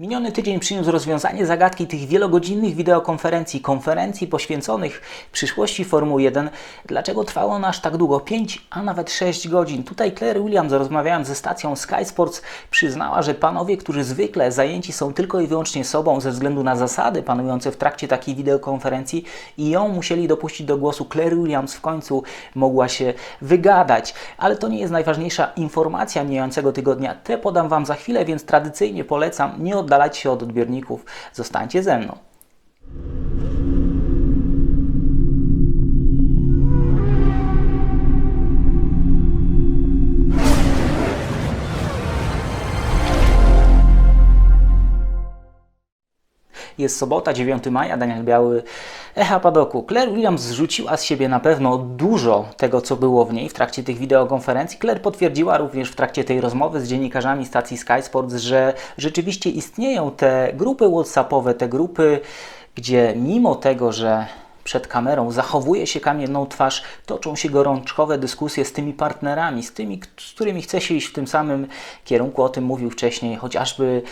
Miniony tydzień przyniósł rozwiązanie zagadki tych wielogodzinnych wideokonferencji, konferencji poświęconych przyszłości Formuły 1. Dlaczego trwało ono aż tak długo? 5, a nawet 6 godzin. Tutaj Claire Williams, rozmawiając ze stacją Sky Sports, przyznała, że panowie, którzy zwykle zajęci są tylko i wyłącznie sobą ze względu na zasady panujące w trakcie takiej wideokonferencji i ją musieli dopuścić do głosu. Claire Williams w końcu mogła się wygadać. Ale to nie jest najważniejsza informacja mijającego tygodnia. Te podam Wam za chwilę, więc tradycyjnie polecam nie oddalać się od odbiorników. Zostańcie ze mną. Jest sobota, 9 maja, Daniel Biały, Echa Padoku. Claire Williams zrzuciła z siebie na pewno dużo tego, co było w niej w trakcie tych wideokonferencji. Claire potwierdziła również w trakcie tej rozmowy z dziennikarzami stacji Sky Sports, że rzeczywiście istnieją te grupy WhatsAppowe, te grupy, gdzie mimo tego, że przed kamerą, zachowuje się kamienną twarz, toczą się gorączkowe dyskusje z tymi partnerami, z tymi, z którymi chce się iść w tym samym kierunku. O tym mówił wcześniej chociażby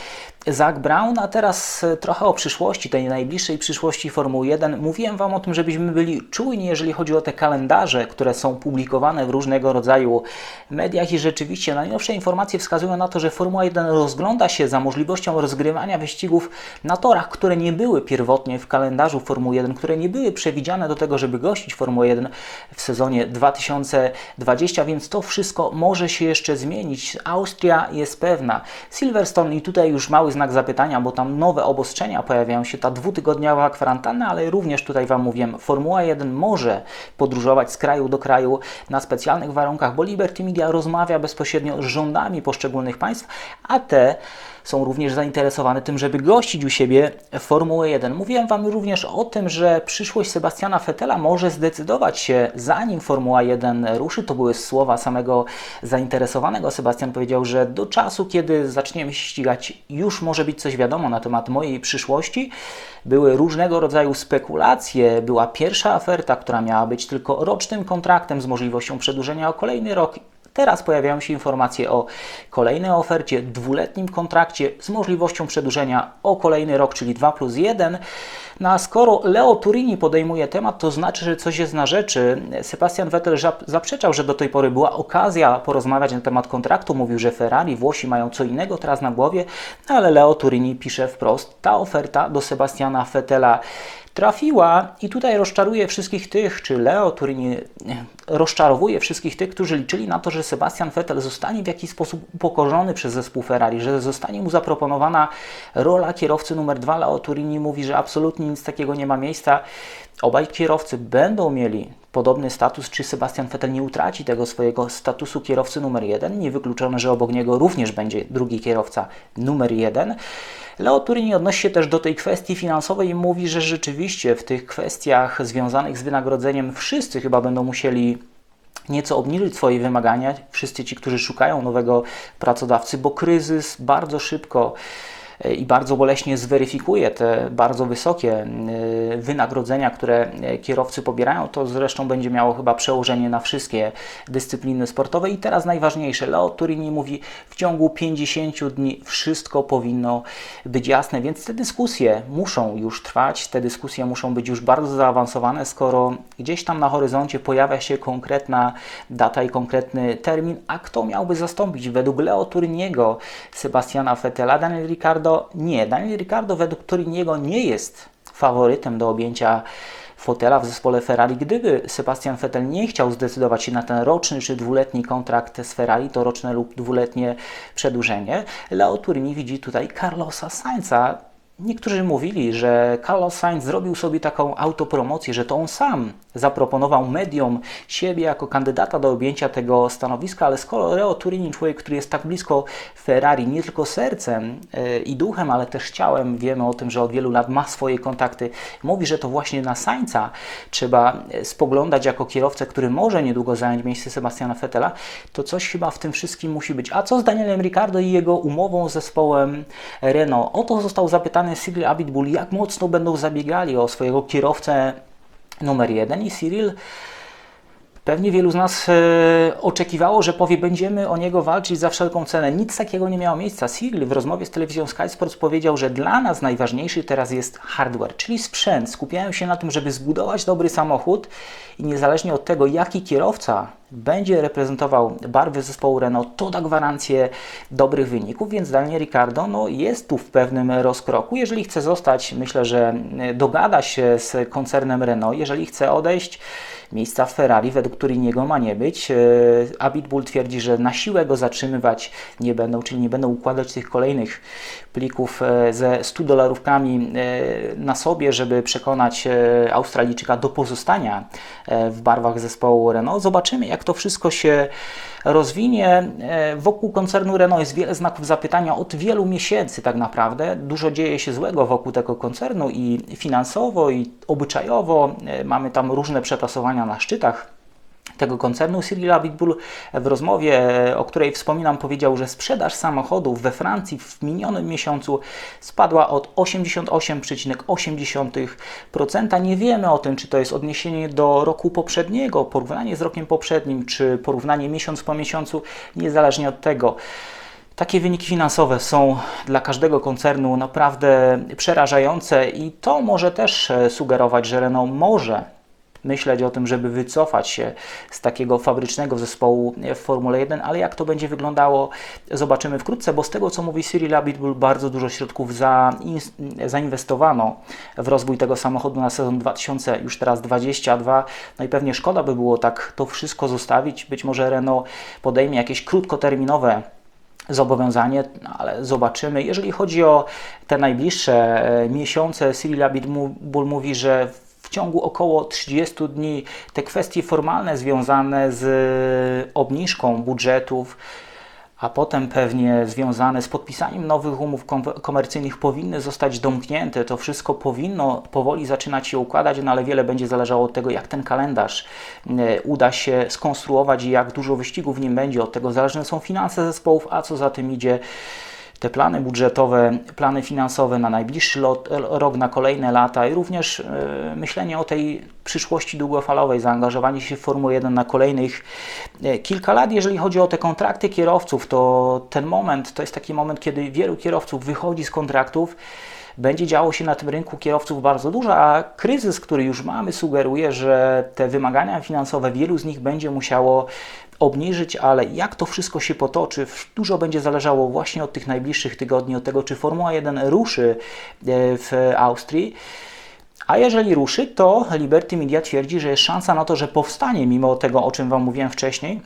Zach Brown, a teraz e, trochę o przyszłości, tej najbliższej przyszłości Formuły 1. Mówiłem Wam o tym, żebyśmy byli czujni, jeżeli chodzi o te kalendarze, które są publikowane w różnego rodzaju mediach i rzeczywiście najnowsze informacje wskazują na to, że Formuła 1 rozgląda się za możliwością rozgrywania wyścigów na torach, które nie były pierwotnie w kalendarzu Formuły 1, które nie były przewidziane do tego, żeby gościć Formułę 1 w sezonie 2020, więc to wszystko może się jeszcze zmienić. Austria jest pewna. Silverstone i tutaj już mały znak zapytania, bo tam nowe obostrzenia pojawiają się, ta dwutygodniowa kwarantanna, ale również tutaj Wam mówiłem, Formuła 1 może podróżować z kraju do kraju na specjalnych warunkach, bo Liberty Media rozmawia bezpośrednio z rządami poszczególnych państw, a te są również zainteresowane tym, żeby gościć u siebie Formułę 1. Mówiłem Wam również o tym, że przyszłość Sebastiana Fettela może zdecydować się zanim Formuła 1 ruszy. To były słowa samego zainteresowanego. Sebastian powiedział, że do czasu, kiedy zaczniemy ścigać, już może być coś wiadomo na temat mojej przyszłości. Były różnego rodzaju spekulacje. Była pierwsza oferta, która miała być tylko rocznym kontraktem z możliwością przedłużenia o kolejny rok Teraz pojawiają się informacje o kolejnej ofercie, dwuletnim kontrakcie z możliwością przedłużenia o kolejny rok, czyli 2 plus 1. No a skoro Leo Turini podejmuje temat, to znaczy, że coś jest na rzeczy. Sebastian Vettel zaprzeczał, że do tej pory była okazja porozmawiać na temat kontraktu. Mówił, że Ferrari, Włosi mają co innego teraz na głowie, no ale Leo Turini pisze wprost, ta oferta do Sebastiana Vettela trafiła i tutaj rozczaruje wszystkich tych, czy Leo Turini rozczarowuje wszystkich tych, którzy liczyli na to, że Sebastian Vettel zostanie w jakiś sposób upokorzony przez zespół Ferrari, że zostanie mu zaproponowana rola kierowcy numer dwa. Leo Turini mówi, że absolutnie nic takiego nie ma miejsca. Obaj kierowcy będą mieli podobny status, czy Sebastian Vettel nie utraci tego swojego statusu kierowcy numer jeden. Niewykluczone, że obok niego również będzie drugi kierowca numer jeden. Leo Turini odnosi się też do tej kwestii finansowej i mówi, że rzeczywiście w tych kwestiach związanych z wynagrodzeniem wszyscy chyba będą musieli nieco obniżyć swoje wymagania, wszyscy ci, którzy szukają nowego pracodawcy, bo kryzys bardzo szybko i bardzo boleśnie zweryfikuje te bardzo wysokie y, wynagrodzenia, które kierowcy pobierają. To zresztą będzie miało chyba przełożenie na wszystkie dyscypliny sportowe. I teraz najważniejsze, Leo Turini mówi, w ciągu 50 dni wszystko powinno być jasne, więc te dyskusje muszą już trwać, te dyskusje muszą być już bardzo zaawansowane, skoro gdzieś tam na horyzoncie pojawia się konkretna data i konkretny termin, a kto miałby zastąpić według Leo Turiniego Sebastiana Vettela, Daniel Nie. Daniel Ricciardo według Toriniego nie jest faworytem do objęcia fotela w zespole Ferrari. Gdyby Sebastian Vettel nie chciał zdecydować się na ten roczny czy dwuletni kontrakt z Ferrari, to roczne lub dwuletnie przedłużenie, Leo Turini widzi tutaj Carlosa Sainza, Niektórzy mówili, że Carlos Sainz zrobił sobie taką autopromocję, że to on sam zaproponował mediom siebie jako kandydata do objęcia tego stanowiska, ale skoro Leo Turini, człowiek, który jest tak blisko Ferrari, nie tylko sercem yy, i duchem, ale też ciałem, wiemy o tym, że od wielu lat ma swoje kontakty, mówi, że to właśnie na Sainza trzeba e, spoglądać jako kierowcę, który może niedługo zająć miejsce Sebastiana Vettela, to coś chyba w tym wszystkim musi być. A co z Danielem Ricciardo i jego umową z zespołem Renault? O to został zapytany zapytany Cyril Abitbul, jak mocno będą zabiegali o swojego kierowcę numer jeden i Cyril Pewnie wielu z nas e, oczekiwało, że powie, będziemy o niego walczyć za wszelką cenę. Nic takiego nie miało miejsca. Sigl w rozmowie z telewizją Sky Sports powiedział, że dla nas najważniejszy teraz jest hardware, czyli sprzęt. Skupiają się na tym, żeby zbudować dobry samochód i niezależnie od tego, jaki kierowca będzie reprezentował barwy zespołu Renault, to da gwarancję dobrych wyników, więc Daniel Ricardo no, jest tu w pewnym rozkroku. Jeżeli chce zostać, myślę, że dogada się z koncernem Renault. Jeżeli chce odejść, miejsca w Ferrari według Turiniego ma nie być. E, Abitbull twierdzi, że na siłę go zatrzymywać nie będą, czyli nie będą układać tych kolejnych plików e, ze 100 dolarówkami e, na sobie, żeby przekonać Australijczyka do pozostania w barwach zespołu Renault. Zobaczymy, jak to wszystko się rozwinie. Wokół koncernu Renault jest wiele znaków zapytania od wielu miesięcy tak naprawdę. Dużo dzieje się złego wokół tego koncernu i finansowo, i obyczajowo. Mamy tam różne przetasowania na szczytach tego koncernu. Cyril Abitbull w rozmowie, o której wspominam, powiedział, że sprzedaż samochodów we Francji w minionym miesiącu spadła od 88,8%. Nie wiemy o tym, czy to jest odniesienie do roku poprzedniego, porównanie z rokiem poprzednim, czy porównanie miesiąc po miesiącu, niezależnie od tego. Takie wyniki finansowe są dla każdego koncernu naprawdę przerażające i to może też sugerować, że Renault może myśleć o tym, żeby wycofać się z takiego fabrycznego zespołu w Formule 1, ale jak to będzie wyglądało, zobaczymy wkrótce, bo z tego, co mówi Cyril Abitbull, bardzo dużo środków za, zainwestowano w rozwój tego samochodu na sezon 2000, już teraz 22, no i pewnie szkoda by było tak to wszystko zostawić, być może Renault podejmie jakieś krótkoterminowe zobowiązanie, no ale zobaczymy. Jeżeli chodzi o te najbliższe e, miesiące, Cyril Abitbull mówi, że ciągu około 30 dni te kwestie formalne związane z obniżką budżetów, a potem pewnie związane z podpisaniem nowych umów komercyjnych powinny zostać domknięte. To wszystko powinno powoli zaczynać się układać, no ale wiele będzie zależało od tego, jak ten kalendarz e, uda się skonstruować i jak dużo wyścigów w nim będzie. Od tego zależne są finanse zespołów, a co za tym idzie te plany budżetowe, plany finansowe na najbliższy lot, rok, na kolejne lata i również e, myślenie o tej przyszłości długofalowej, zaangażowanie się w Formułę 1 na kolejnych e, kilka lat. Jeżeli chodzi o te kontrakty kierowców, to ten moment to jest taki moment, kiedy wielu kierowców wychodzi z kontraktów będzie działo się na tym rynku kierowców bardzo dużo, a kryzys, który już mamy, sugeruje, że te wymagania finansowe wielu z nich będzie musiało obniżyć, ale jak to wszystko się potoczy, dużo będzie zależało właśnie od tych najbliższych tygodni, od tego, czy Formuła 1 ruszy e, w Austrii. A jeżeli ruszy, to Liberty Media twierdzi, że jest szansa na to, że powstanie, mimo tego, o czym Wam mówiłem wcześniej,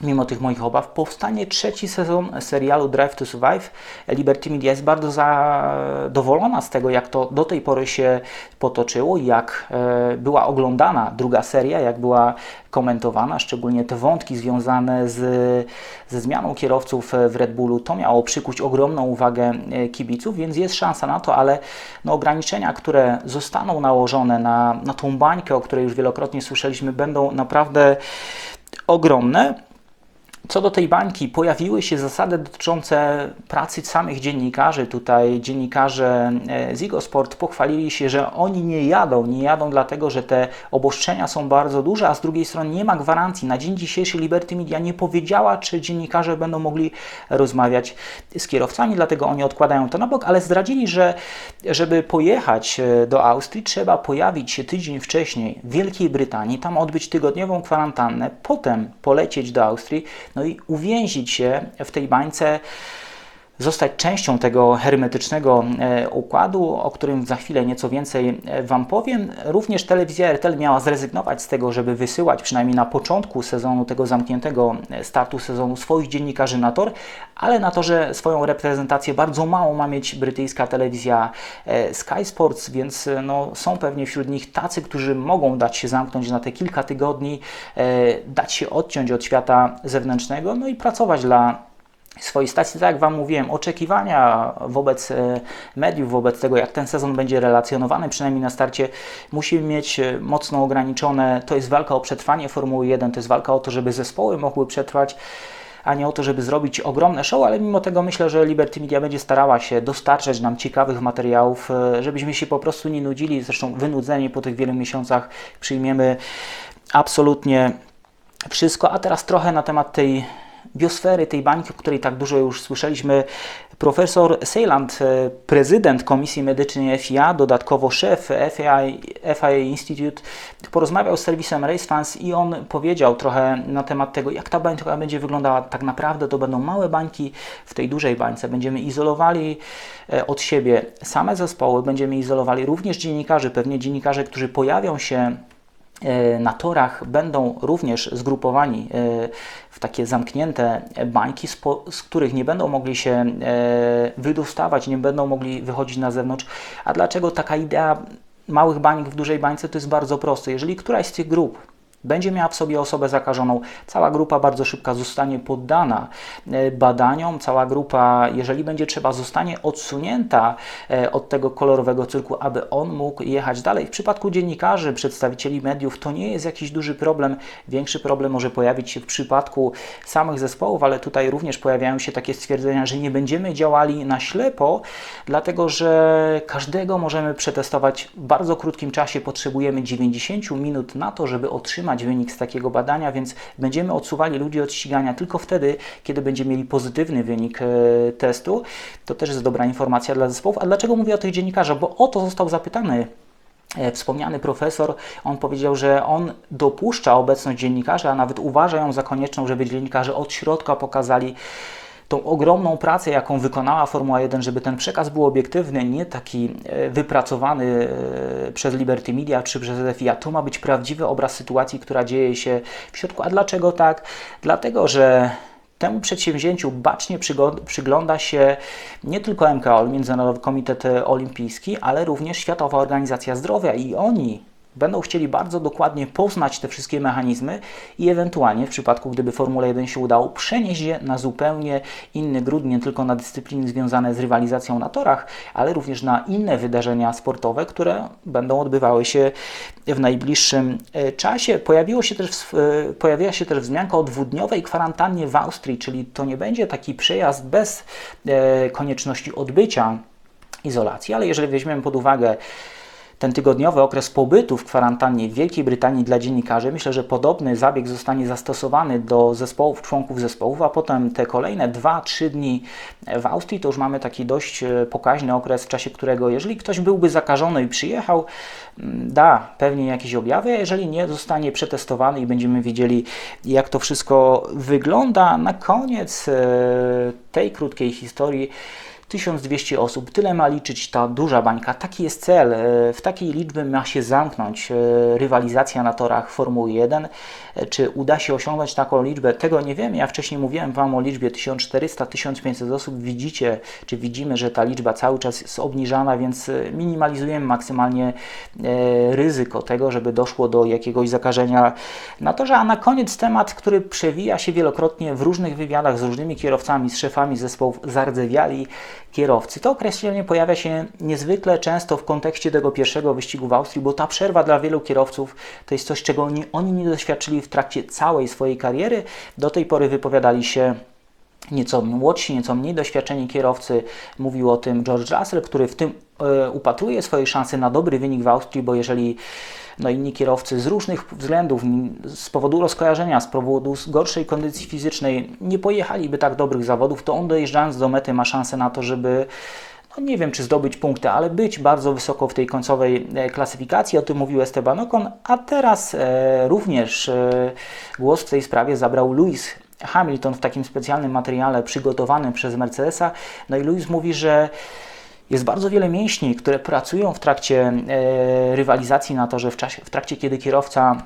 mimo tych moich obaw, powstanie trzeci sezon serialu Drive to Survive. Liberty Media jest bardzo zadowolona z tego, jak to do tej pory się potoczyło, jak e, była oglądana druga seria, jak była komentowana, szczególnie te wątki związane z, ze zmianą kierowców w Red Bullu. To miało przykuć ogromną uwagę e, kibiców, więc jest szansa na to, ale no, ograniczenia, które zostaną nałożone na, na tą bańkę, o której już wielokrotnie słyszeliśmy, będą naprawdę ogromne. Co do tej bańki, pojawiły się zasady dotyczące pracy samych dziennikarzy. Tutaj dziennikarze e, z Sport pochwalili się, że oni nie jadą. Nie jadą dlatego, że te obostrzenia są bardzo duże, a z drugiej strony nie ma gwarancji. Na dzień dzisiejszy Liberty Media nie powiedziała, czy dziennikarze będą mogli rozmawiać z kierowcami, dlatego oni odkładają to na bok, ale zdradzili, że żeby pojechać e, do Austrii, trzeba pojawić się tydzień wcześniej w Wielkiej Brytanii, tam odbyć tygodniową kwarantannę, potem polecieć do Austrii no i uwięzić się w tej bańce zostać częścią tego hermetycznego e, układu, o którym za chwilę nieco więcej e, Wam powiem. Również telewizja RTL miała zrezygnować z tego, żeby wysyłać przynajmniej na początku sezonu, tego zamkniętego e, startu sezonu, swoich dziennikarzy na tor, ale na to, że swoją reprezentację bardzo mało ma mieć brytyjska telewizja Sky Sports, więc no, są pewnie wśród nich tacy, którzy mogą dać się zamknąć na te kilka tygodni, dać się odciąć od świata zewnętrznego, no i pracować dla swojej tak jak Wam mówiłem, oczekiwania wobec e, mediów, wobec tego, jak ten sezon będzie relacjonowany, przynajmniej na starcie, musimy mieć e, mocno ograniczone. To jest walka o przetrwanie Formuły 1, to jest walka o to, żeby zespoły mogły przetrwać a nie o to, żeby zrobić ogromne show, ale mimo tego myślę, że Liberty Media będzie starała się dostarczać nam ciekawych materiałów, e, żebyśmy się po prostu nie nudzili. Zresztą wynudzeni po tych wielu miesiącach przyjmiemy absolutnie wszystko. A teraz trochę na temat tej biosfery, tej bańki, o której tak dużo już słyszeliśmy. Profesor Seyland, e, prezydent Komisji Medycznej FIA, dodatkowo szef FIA, FIA Institute, porozmawiał z serwisem Race Fans i on powiedział trochę na temat tego, jak ta bańka będzie wyglądała. Tak naprawdę to będą małe bańki w tej dużej bańce. Będziemy izolowali e, od siebie same zespoły, będziemy izolowali również dziennikarzy, pewnie dziennikarze, którzy pojawią się na torach będą również zgrupowani e, w takie zamknięte bańki, z których nie będą mogli się e, wydostawać, nie będą mogli wychodzić na zewnątrz. A dlaczego taka idea małych bańk w dużej bańce? To jest bardzo proste. Jeżeli któraś z tych grup będzie miała w sobie osobę zakażoną, cała grupa bardzo szybko zostanie poddana e, badaniom, cała grupa, jeżeli będzie trzeba, zostanie odsunięta e, od tego kolorowego cyrku, aby on mógł jechać dalej. W przypadku dziennikarzy, przedstawicieli mediów, to nie jest jakiś duży problem. Większy problem może pojawić się w przypadku samych zespołów, ale tutaj również pojawiają się takie stwierdzenia, że nie będziemy działali na ślepo, dlatego że każdego możemy przetestować w bardzo krótkim czasie. Potrzebujemy 90 minut na to, żeby otrzymać wynik z takiego badania, więc będziemy odsuwali ludzi od ścigania tylko wtedy, kiedy będziemy mieli pozytywny wynik e, testu. To też jest dobra informacja dla zespołów. A dlaczego mówię o tych dziennikarzach? Bo o to został zapytany e, Wspomniany profesor, on powiedział, że on dopuszcza obecność dziennikarzy, a nawet uważa ją za konieczną, żeby dziennikarze od środka pokazali tą ogromną pracę, jaką wykonała Formuła 1, żeby ten przekaz był obiektywny, nie taki e, wypracowany e, przez Liberty Media czy przez FIA. To ma być prawdziwy obraz sytuacji, która dzieje się w środku. A dlaczego tak? Dlatego, że Temu przedsięwzięciu bacznie przygląda się nie tylko MKOL, Międzynarodowy Komitet Olimpijski, ale również Światowa Organizacja Zdrowia i oni będą chcieli bardzo dokładnie poznać te wszystkie mechanizmy i ewentualnie w przypadku, gdyby Formule 1 się udało, przenieść je na zupełnie inny grud, nie tylko na dyscypliny związane z rywalizacją na torach, ale również na inne wydarzenia sportowe, które będą odbywały się w najbliższym e, czasie. Pojawiło się też, e, pojawiła się też wzmianka o dwudniowej kwarantannie w Austrii, czyli to nie będzie taki przejazd bez e, konieczności odbycia izolacji, ale jeżeli weźmiemy pod uwagę ten tygodniowy okres pobytu w kwarantannie w Wielkiej Brytanii dla dziennikarzy, myślę, że podobny zabieg zostanie zastosowany do zespołów, członków zespołów, a potem te kolejne 2-3 dni w Austrii, to już mamy taki dość e, pokaźny okres, w czasie którego, jeżeli ktoś byłby zakażony i przyjechał, mm, da pewnie jakieś objawy, a jeżeli nie, zostanie przetestowany i będziemy wiedzieli, jak to wszystko wygląda. Na koniec e, tej krótkiej historii 1200 osób, tyle ma liczyć ta duża bańka. Taki jest cel. E, w takiej liczbie ma się zamknąć e, rywalizacja na torach Formuły 1. E, czy uda się osiągnąć taką liczbę? Tego nie wiem. Ja wcześniej mówiłem Wam o liczbie 1400-1500 osób. Widzicie, czy widzimy, że ta liczba cały czas jest obniżana, więc minimalizujemy maksymalnie ryzyko tego, żeby doszło do jakiegoś zakażenia na torze. A na koniec temat, który przewija się wielokrotnie w różnych wywiadach z różnymi kierowcami, z szefami zespołów zardzewiali kierowcy. To określenie pojawia się niezwykle często w kontekście tego pierwszego wyścigu w Austrii, bo ta przerwa dla wielu kierowców to jest coś, czego oni, nie doświadczyli w trakcie całej swojej kariery. Do tej pory wypowiadali się nieco młodsi, nieco mniej doświadczeni kierowcy. Mówił o tym George Russell, który w tym e, upatruje swoje szanse na dobry wynik w Austrii, bo jeżeli no inni kierowcy z różnych względów, z powodu rozkojarzenia, z powodu gorszej kondycji fizycznej nie pojechaliby tak dobrych zawodów, to on dojeżdżając do mety ma szansę na to, żeby no nie wiem czy zdobyć punkty, ale być bardzo wysoko w tej końcowej e, klasyfikacji. O tym mówił Esteban Ocon, a teraz e, również e, głos w tej sprawie zabrał Lewis Hamilton w takim specjalnym materiale przygotowanym przez Mercedesa. No i Lewis mówi, że jest bardzo wiele mięśni, które pracują w trakcie e, rywalizacji na to, że w, czasie, w trakcie, kiedy kierowca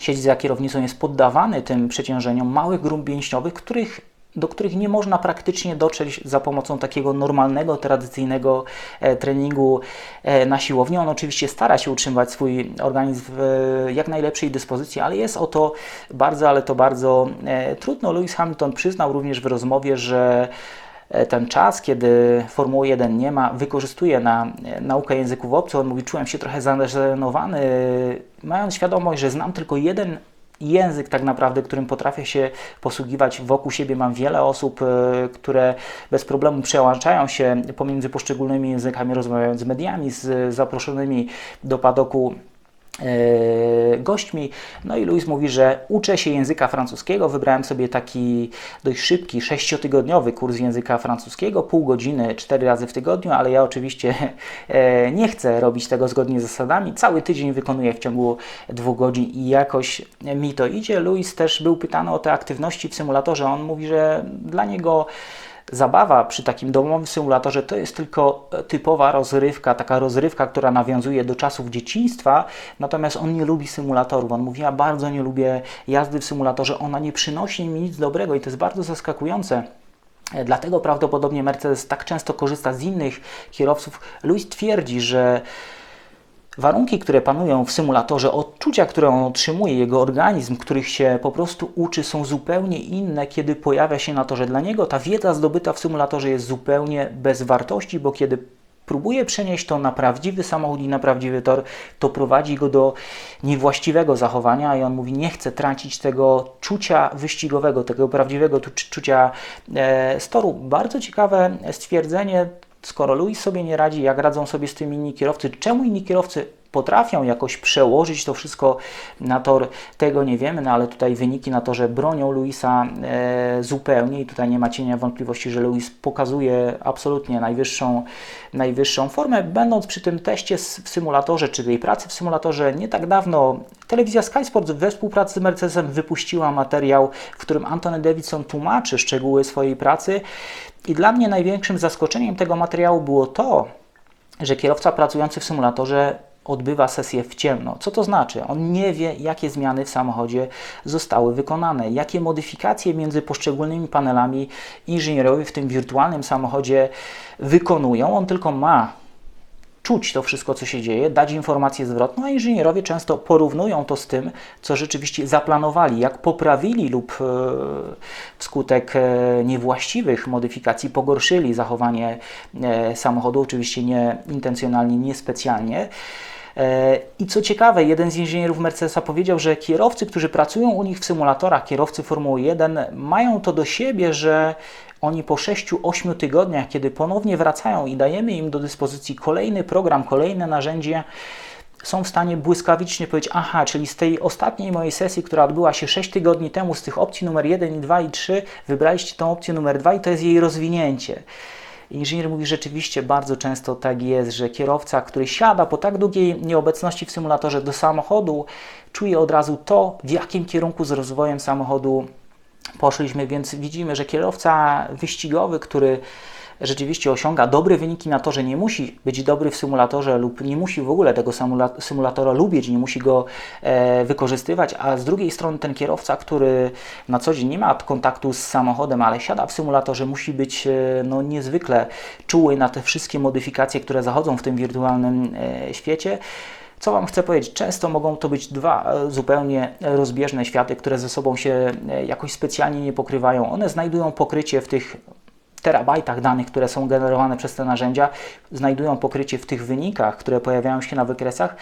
siedzi za kierownicą, jest poddawany tym przeciążeniom małych grup mięśniowych, których do których nie można praktycznie dotrzeć za pomocą takiego normalnego, tradycyjnego e, treningu e, na siłowni. On oczywiście stara się utrzymywać swój organizm w jak najlepszej dyspozycji, ale jest o to bardzo, ale to bardzo e, trudno. Lewis Hamilton przyznał również w rozmowie, że E, ten czas, kiedy Formuły 1 nie ma, wykorzystuje na e, naukę języków obcych. On mówi, czułem się trochę zaangażowany, mając świadomość, że znam tylko jeden język tak naprawdę, którym potrafię się posługiwać. Wokół siebie mam wiele osób, e, które bez problemu przełączają się pomiędzy poszczególnymi językami, rozmawiając z mediami, z zaproszonymi do padoku gośćmi. No i Louis mówi, że uczę się języka francuskiego. Wybrałem sobie taki dość szybki, sześciotygodniowy kurs języka francuskiego, pół godziny, cztery razy w tygodniu, ale ja oczywiście e, nie chcę robić tego zgodnie z zasadami. Cały tydzień wykonuję w ciągu dwóch godzin i jakoś mi to idzie. Louis też był pytany o te aktywności w symulatorze. On mówi, że dla niego zabawa przy takim domowym symulatorze to jest tylko typowa rozrywka, taka rozrywka, która nawiązuje do czasów dzieciństwa, natomiast on nie lubi symulatorów. On mówi, ja bardzo nie lubię jazdy w symulatorze, ona nie przynosi mi nic dobrego i to jest bardzo zaskakujące. Dlatego prawdopodobnie Mercedes tak często korzysta z innych kierowców. Louis twierdzi, że warunki, które panują w symulatorze, odczucia, które on otrzymuje, jego organizm, których się po prostu uczy, są zupełnie inne, kiedy pojawia się na torze. Dla niego ta wiedza zdobyta w symulatorze jest zupełnie bez wartości, bo kiedy próbuje przenieść to na prawdziwy samochód i na prawdziwy tor, to prowadzi go do niewłaściwego zachowania i on mówi, nie chcę tracić tego czucia wyścigowego, tego prawdziwego czucia e, z toru. Bardzo ciekawe stwierdzenie, skoro Louis sobie nie radzi, jak radzą sobie z tym inni kierowcy, czemu inni kierowcy potrafią jakoś przełożyć to wszystko na tor, tego nie wiemy, no ale tutaj wyniki na to, że bronią Luisa e, zupełnie i tutaj nie ma cienia wątpliwości, że Luis pokazuje absolutnie najwyższą, najwyższą formę. Będąc przy tym teście w symulatorze, czy tej pracy w symulatorze, nie tak dawno telewizja Sky Sports we współpracy z Mercedesem wypuściła materiał, w którym Antony Davidson tłumaczy szczegóły swojej pracy i dla mnie największym zaskoczeniem tego materiału było to, że kierowca pracujący w symulatorze odbywa sesję w ciemno. Co to znaczy? On nie wie, jakie zmiany w samochodzie zostały wykonane, jakie modyfikacje między poszczególnymi panelami inżynierowie w tym wirtualnym samochodzie wykonują. On tylko ma czuć to wszystko, co się dzieje, dać informację zwrotną, a inżynierowie często porównują to z tym, co rzeczywiście zaplanowali, jak poprawili lub e, wskutek e, niewłaściwych modyfikacji pogorszyli zachowanie e, samochodu, oczywiście nie intencjonalnie, niespecjalnie. I co ciekawe, jeden z inżynierów Mercedesa powiedział, że kierowcy, którzy pracują u nich w symulatorach, kierowcy Formuły 1, mają to do siebie, że oni po 6-8 tygodniach, kiedy ponownie wracają i dajemy im do dyspozycji kolejny program, kolejne narzędzie, są w stanie błyskawicznie powiedzieć, aha, czyli z tej ostatniej mojej sesji, która odbyła się 6 tygodni temu, z tych opcji numer 1, 2 i 3, wybraliście tą opcję numer 2 i to jest jej rozwinięcie. Inżynier mówi, rzeczywiście bardzo często tak jest, że kierowca, który siada po tak długiej nieobecności w symulatorze do samochodu, czuje od razu to, w jakim kierunku z rozwojem samochodu poszliśmy, więc widzimy, że kierowca wyścigowy, który rzeczywiście osiąga dobre wyniki na torze, nie musi być dobry w symulatorze lub nie musi w ogóle tego symulatora lubić, nie musi go e, wykorzystywać, a z drugiej strony ten kierowca, który na co dzień nie ma kontaktu z samochodem, ale siada w symulatorze, musi być e, no, niezwykle czuły na te wszystkie modyfikacje, które zachodzą w tym wirtualnym e, świecie. Co Wam chcę powiedzieć? Często mogą to być dwa e, zupełnie rozbieżne światy, które ze sobą się e, jakoś specjalnie nie pokrywają. One znajdują pokrycie w tych terabajtach danych, które są generowane przez te narzędzia, znajdują pokrycie w tych wynikach, które pojawiają się na wykresach.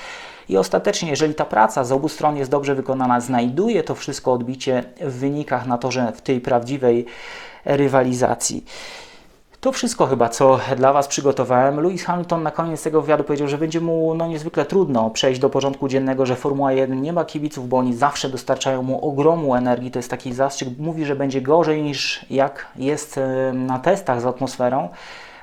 I ostatecznie, jeżeli ta praca z obu stron jest dobrze wykonana, znajduje to wszystko odbicie w wynikach na torze w tej prawdziwej rywalizacji. To wszystko chyba, co dla Was przygotowałem. Lewis Hamilton na koniec tego wywiadu powiedział, że będzie mu no, niezwykle trudno przejść do porządku dziennego, że Formuła 1 nie ma kibiców, bo oni zawsze dostarczają mu ogromu energii. To jest taki zastrzyk. Mówi, że będzie gorzej niż jak jest na testach z atmosferą.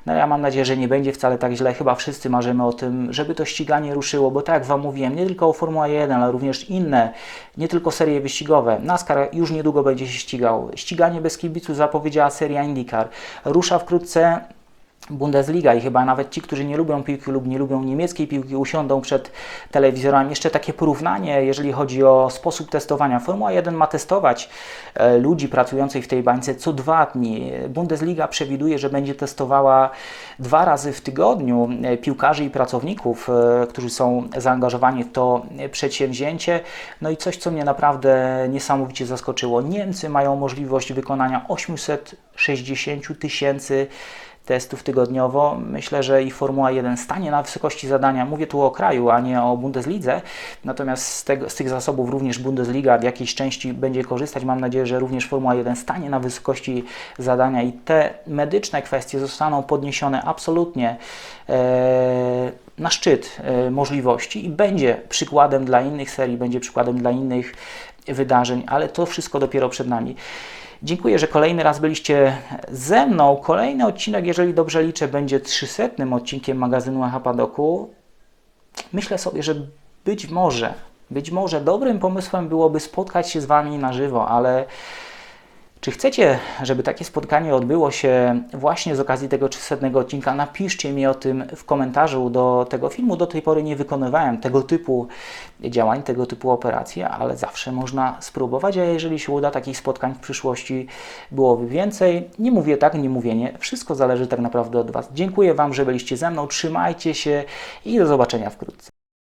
No ja mam nadzieję, że nie będzie wcale tak źle. Chyba wszyscy marzymy o tym, żeby to ściganie ruszyło, bo tak jak Wam mówiłem, nie tylko o Formuła 1, ale również inne, nie tylko serie wyścigowe. NASCAR już niedługo będzie się ścigał. Ściganie bez kibicu zapowiedziała seria IndyCar. Rusza wkrótce Bundesliga i chyba nawet ci, którzy nie lubią piłki lub nie lubią niemieckiej piłki, usiądą przed telewizorami. Jeszcze takie porównanie, jeżeli chodzi o sposób testowania. Formuła 1 ma testować e, ludzi pracujących w tej bańce co dwa dni. Bundesliga przewiduje, że będzie testowała dwa razy w tygodniu e, piłkarzy i pracowników, e, którzy są zaangażowani w to przedsięwzięcie. No i coś, co mnie naprawdę niesamowicie zaskoczyło. Niemcy mają możliwość wykonania 860 tysięcy testów tygodniowo. Myślę, że i Formuła 1 stanie na wysokości zadania. Mówię tu o kraju, a nie o Bundeslidze. Natomiast z, tego, z tych zasobów również Bundesliga w jakiejś części będzie korzystać. Mam nadzieję, że również Formuła 1 stanie na wysokości zadania i te medyczne kwestie zostaną podniesione absolutnie e, na szczyt e, możliwości i będzie przykładem dla innych serii, będzie przykładem dla innych wydarzeń, ale to wszystko dopiero przed nami. Dziękuję, że kolejny raz byliście ze mną. Kolejny odcinek, jeżeli dobrze liczę, będzie 300 odcinkiem magazynu Aha Padoku. Myślę sobie, że być może, być może dobrym pomysłem byłoby spotkać się z Wami na żywo, ale czy chcecie, żeby takie spotkanie odbyło się właśnie z okazji tego 300 odcinka? Napiszcie mi o tym w komentarzu do tego filmu. Do tej pory nie wykonywałem tego typu działań, tego typu operacji, ale zawsze można spróbować, a jeżeli się uda, takich spotkań w przyszłości byłoby więcej. Nie mówię tak, nie mówię nie. Wszystko zależy tak naprawdę od Was. Dziękuję Wam, że byliście ze mną. Trzymajcie się i do zobaczenia wkrótce.